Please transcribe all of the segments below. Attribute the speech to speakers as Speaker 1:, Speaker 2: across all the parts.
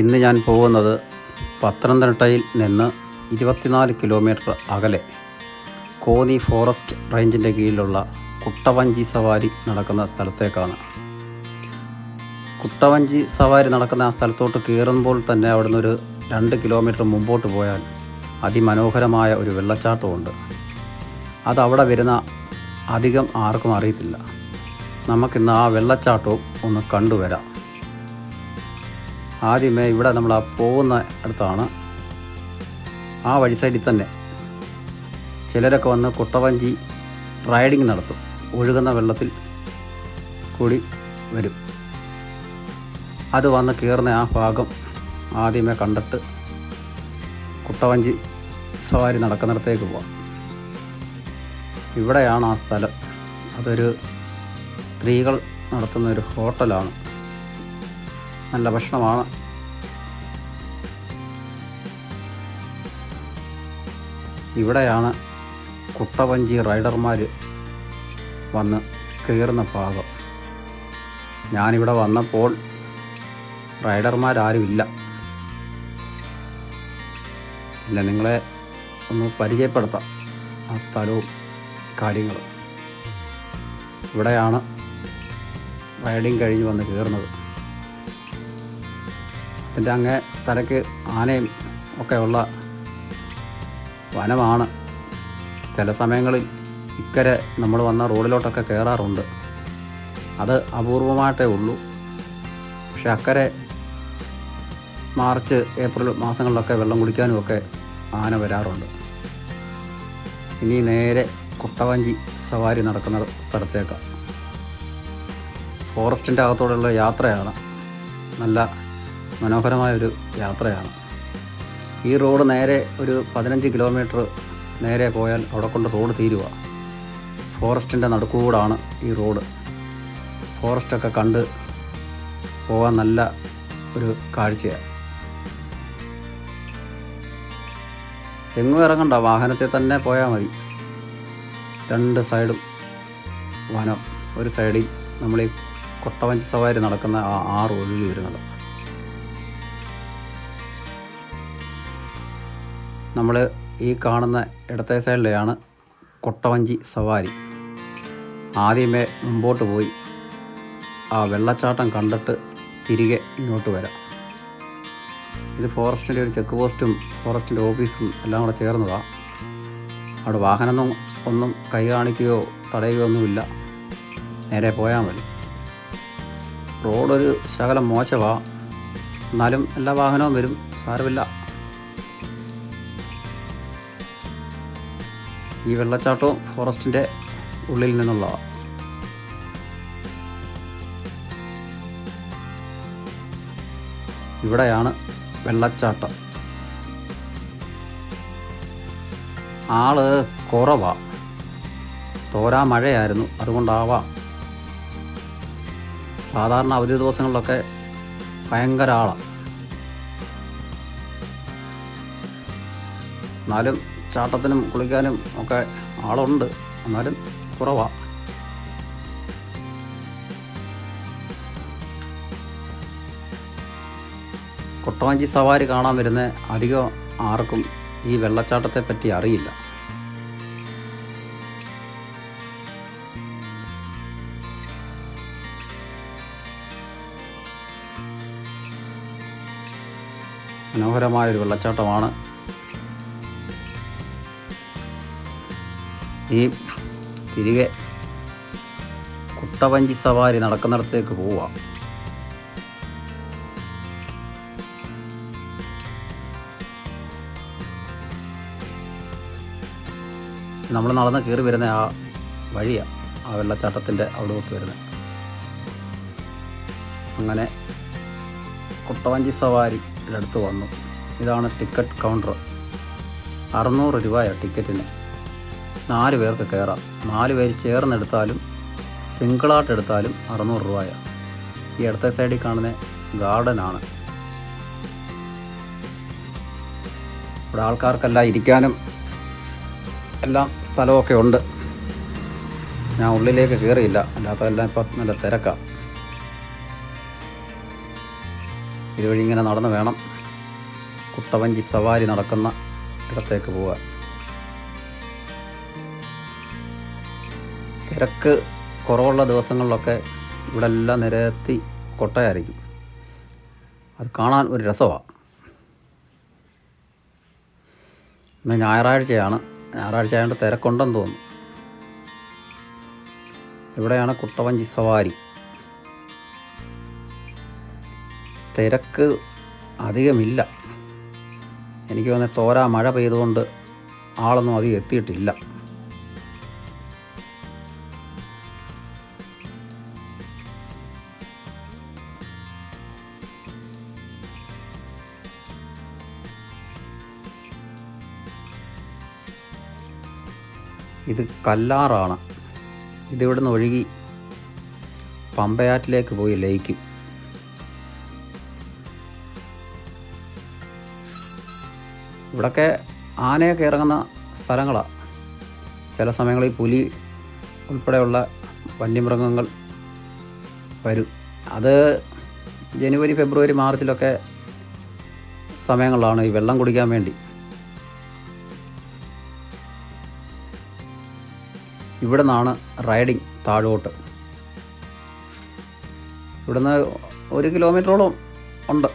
Speaker 1: ഇന്ന് ഞാൻ പോകുന്നത് പത്തനംതിട്ടയിൽ നിന്ന് ഇരുപത്തിനാല് കിലോമീറ്റർ അകലെ കോന്നി ഫോറസ്റ്റ് റേഞ്ചിന്റെ കീഴിലുള്ള കുട്ടവഞ്ചി സവാരി നടക്കുന്ന സ്ഥലത്തേക്കാണ്. കുട്ടവഞ്ചി സവാരി നടക്കുന്ന ആ സ്ഥലത്തോട്ട് കയറുമ്പോൾ തന്നെ അവിടെ നിന്നൊരു രണ്ട് കിലോമീറ്റർ മുമ്പോട്ട് പോയാൽ അതിമനോഹരമായ ഒരു വെള്ളച്ചാട്ടമുണ്ട്. അതവിടെ വരുന്ന അധികം ആർക്കും അറിയത്തില്ല. നമുക്കിന്ന് ആ വെള്ളച്ചാട്ടവും ഒന്ന് കണ്ടുവരാം. ആദ്യമേ ഇവിടെ നമ്മൾ ആ പോകുന്ന അടുത്താണ്. ആ വഴി സൈഡിൽ തന്നെ ചിലരൊക്കെ വന്ന് കുട്ടവഞ്ചി റൈഡിങ് നടത്തും. ഒഴുകുന്ന വെള്ളത്തിൽ കൂടി വരും. അത് വന്ന് കയറുന്ന ആ ഭാഗം ആദ്യമേ കണ്ടിട്ട് കുട്ടവഞ്ചി സവാരി നടക്കുന്നിടത്തേക്ക് പോവാം. ഇവിടെയാണ് ആ സ്ഥലം. അതൊരു സ്ത്രീകൾ നടത്തുന്ന ഒരു ഹോട്ടലാണ്. നല്ല ഭക്ഷണമാണ്. ഇവിടെയാണ് കുട്ടവഞ്ചി റൈഡർമാർ വന്ന് കയറുന്ന ഭാഗം. ഞാനിവിടെ വന്നപ്പോൾ റൈഡർമാരാരുമില്ല. പിന്നെ നിങ്ങളെ ഒന്ന് പരിചയപ്പെടുത്താം ആ സ്ഥലവും കാര്യങ്ങളും. ഇവിടെയാണ് റൈഡിങ് കഴിഞ്ഞ് വന്ന് കയറുന്നത്. അതിന്റെ അങ്ങേ തലയ്ക്ക് ആനയും ഒക്കെ ഉള്ള വനമാണ്. ചില സമയങ്ങളിൽ ഇക്കരെ നമ്മൾ വന്ന റോഡിലോട്ടൊക്കെ കയറാറുണ്ട് അത് അപൂർവമായിട്ടേ ഉള്ളൂ. പക്ഷെ അക്കരെ മാർച്ച് ഏപ്രിൽ മാസങ്ങളിലൊക്കെ വെള്ളം കുടിക്കാനും ഒക്കെ ആന വരാറുണ്ട്. ഇനി നേരെ കുട്ടവഞ്ചി സവാരി നടക്കുന്ന സ്ഥലത്തേക്കാണ്. ഫോറസ്റ്റിന്റെ അകത്തോടെയുള്ള യാത്രയാണ് നല്ല മനോഹരമായൊരു യാത്രയാണ്. ഈ റോഡ് നേരെ ഒരു പതിനഞ്ച് കിലോമീറ്റർ നേരെ പോയാൽ അവിടെ കൊണ്ട് റോഡ് തീരുക ഫോറസ്റ്റിന്റെ നടുക്കൂടാണ് ഈ റോഡ്. ഫോറസ്റ്റൊക്കെ കണ്ട് പോകാൻ നല്ല ഒരു കാഴ്ചയാണ് എങ്ങും ഇറങ്ങണ്ട വാഹനത്തിൽ തന്നെ പോയാൽ മതി. രണ്ട് സൈഡും വനം. ഒരു സൈഡിൽ നമ്മൾ ഈ കൊട്ടവഞ്ചി സവാരി നടക്കുന്ന ആ ആറ് ഒഴുകി വരുന്നത്. നമ്മൾ ഈ കാണുന്ന ഇടത്തെ സൈഡിലെയാണ് കൊട്ടവഞ്ചി സവാരി. ആദ്യമേ മുമ്പോട്ട് പോയി ആ വെള്ളച്ചാട്ടം കണ്ടിട്ട് തിരികെ ഇങ്ങോട്ട് വരാം. ഇത് ഫോറസ്റ്റിന്റെ ഒരു ചെക്ക് പോസ്റ്റും ഫോറസ്റ്റിന്റെ ഓഫീസും എല്ലാം കൂടെ ചേർന്നതാണ് അവിടെ വാഹനമൊന്നും ഒന്നും കൈ കാണിക്കുകയോ തടയുകയോ ഒന്നുമില്ല. നേരെ പോയാൽ മതി. റോഡൊരു ശകലം മോശമാണ് എന്നാലും എല്ലാ വാഹനവും വരും. സാരമില്ല. ഈ വെള്ളച്ചാട്ടവും ഫോറസ്റ്റിന്റെ ഉള്ളിൽ നിന്നുള്ളതാണ് ഇവിടെയാണ് വെള്ളച്ചാട്ടം. ആൾ കുറവാ. തോരാ മഴയായിരുന്നു അതുകൊണ്ടാവാം. സാധാരണ അവധി ദിവസങ്ങളിലൊക്കെ ഭയങ്കര ആളാണ് എന്നാലും ചാട്ടത്തിനും കുളിക്കാനും ഒക്കെ ആളുണ്ട്. എന്നാലും കുറവാണ് കൊട്ടവാഞ്ചി സവാരി കാണാൻ വരുന്ന അധികം ആർക്കും ഈ വെള്ളച്ചാട്ടത്തെ പറ്റി അറിയില്ല. മനോഹരമായൊരു വെള്ളച്ചാട്ടമാണ് ഈ തിരികെ കുട്ടവഞ്ചി സവാരി നടക്കുന്നിടത്തേക്ക് പോവാം നമ്മൾ നടന്ന് കയറി വരുന്ന ആ വഴിയാണ് ആ വെള്ളച്ചാട്ടത്തിന്റെ അവിടോട്ട് വരുന്നത്. അങ്ങനെ കുട്ടവഞ്ചി സവാരി അടുത്ത് വന്നു. ഇതാണ് ടിക്കറ്റ് കൗണ്ടർ. അറുന്നൂറ് രൂപയാണ് ടിക്കറ്റിന്. നാല് പേർക്ക് കയറാം. നാല് പേര് ചേർന്നെടുത്താലും സിംഗിളായിട്ട് എടുത്താലും അറുന്നൂറ് രൂപയാണ് ഈ അടുത്ത സൈഡിൽ കാണുന്ന ഗാർഡനാണ് ഇവിടെ ആൾക്കാർക്കെല്ലാം ഇരിക്കാനും എല്ലാം സ്ഥലമൊക്കെ ഉണ്ട്. ഞാൻ ഉള്ളിലേക്ക് കയറിയില്ല. അല്ലാത്തതെല്ലാം ഇപ്പം നല്ല തിരക്കാണ് ഇതുവഴി ഇങ്ങനെ നടന്ന് വേണം കുട്ടവഞ്ചി സവാരി നടക്കുന്ന ഇടത്തേക്ക് പോകാൻ തിരക്ക് കുറവുള്ള ദിവസങ്ങളിലൊക്കെ ഇവിടെ എല്ലാം നിരത്തി കൊട്ടയായിരിക്കും. അത് കാണാൻ ഒരു രസമാണ് ഇന്ന് ഞായറാഴ്ചയാണ്. ഞായറാഴ്ച ആയതുകൊണ്ട് തിരക്കുണ്ടെന്ന് തോന്നുന്നു. ഇവിടെയാണ് കുട്ടവഞ്ചി സവാരി. തിരക്ക് അധികമില്ല. എനിക്ക് തോന്നുന്നത് തോരാ മഴ പെയ്തുകൊണ്ട് ആളൊന്നും അധികം എത്തിയിട്ടില്ല. ഇത് കല്ലാറാണ്. ഇതിവിടെ നിന്ന് ഒഴുകി പമ്പയാറ്റിലേക്ക് പോയി ലയിക്കും. ഇവിടൊക്കെ ആനയൊക്കെ ഇറങ്ങുന്ന സ്ഥലങ്ങളാണ് ചില സമയങ്ങളിൽ പുലി ഉൾപ്പെടെയുള്ള വന്യമൃഗങ്ങൾ വരും. അത് ജനുവരി ഫെബ്രുവരി മാർച്ചിലൊക്കെ സമയങ്ങളിലാണ് ഈ വെള്ളം കുടിക്കാൻ വേണ്ടി ഇവിടെ നിന്നാണ് റൈഡിങ് താഴോട്ട്. ഇവിടുന്ന് ഒരു കിലോമീറ്ററോളം ഉണ്ട്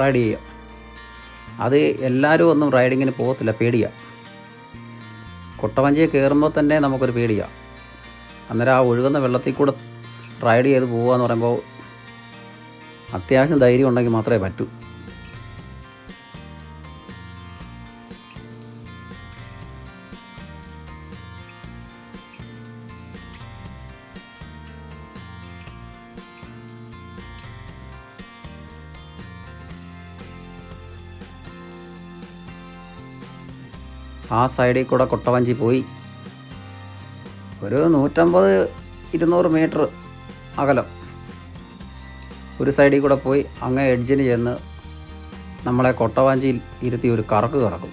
Speaker 1: റൈഡ് ചെയ്യുക. അത് എല്ലാവരും ഒന്നും റൈഡിങ്ങിന് പോകത്തില്ല പേടിയാണ് കൊട്ടവഞ്ചിയെ കയറുമ്പോൾ തന്നെ നമുക്കൊരു പേടിയാണ് അന്നേരം ആ ഒഴുകുന്ന വെള്ളത്തിൽ കൂടെ റൈഡ് ചെയ്ത് പോകുക എന്ന് പറയുമ്പോൾ അത്യാവശ്യം ധൈര്യം ഉണ്ടെങ്കിൽ മാത്രമേ പറ്റൂ. ആ സൈഡിൽ കൂടെ കൊട്ടവഞ്ചി പോയി. ഒരു നൂറ്റമ്പത് ഇരുന്നൂറ് മീറ്റർ അകലം. ഒരു സൈഡിൽ കൂടെ പോയി അങ്ങേ എഡ്ജിന് ചെന്ന് നമ്മളെ കൊട്ടവാഞ്ചിയിൽ ഇരുത്തി ഒരു കറക്ക് കറക്കും.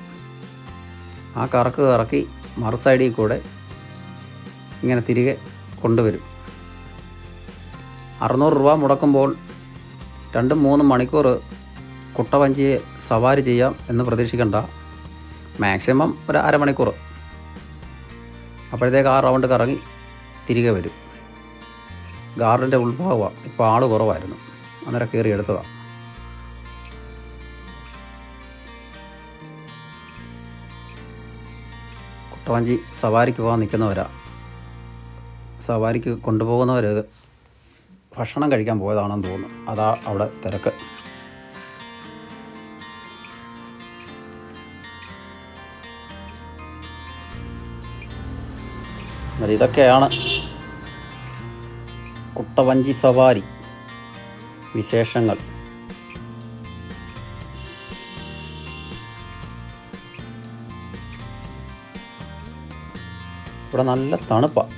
Speaker 1: ആ കറക്ക് കറക്കി മറു സൈഡിൽ കൂടെ ഇങ്ങനെ തിരികെ കൊണ്ടുവരും. അറുന്നൂറ് രൂപ മുടക്കുമ്പോൾ രണ്ടും മൂന്നും മണിക്കൂർ കുട്ടവഞ്ചിയെ സവാരി ചെയ്യാം എന്ന് പ്രതീക്ഷിക്കണ്ട. മാക്സിമം ഒരു അരമണിക്കൂർ. അപ്പോഴത്തേക്ക് ആ റൗണ്ട് കറങ്ങി തിരികെ വരും. ഗാർഡന്റെ ഉൾഭാഗമാണ് ഇപ്പോൾ ആൾ കുറവായിരുന്നു. അന്നേരം കയറി എടുത്തതാണ് കുട്ടവഞ്ചി സവാരിക്ക് പോകാൻ നിൽക്കുന്നവരാ. സവാരിക്ക് കൊണ്ടുപോകുന്നവർ ഭക്ഷണം കഴിക്കാൻ പോയതാണെന്ന് തോന്നുന്നു. അതാ അവിടെ തിരക്ക്. എന്നാൽ ഇതൊക്കെയാണ് കുട്ടവഞ്ചി സവാരി വിശേഷങ്ങൾ. ഇവിടെ നല്ല തണുപ്പാണ്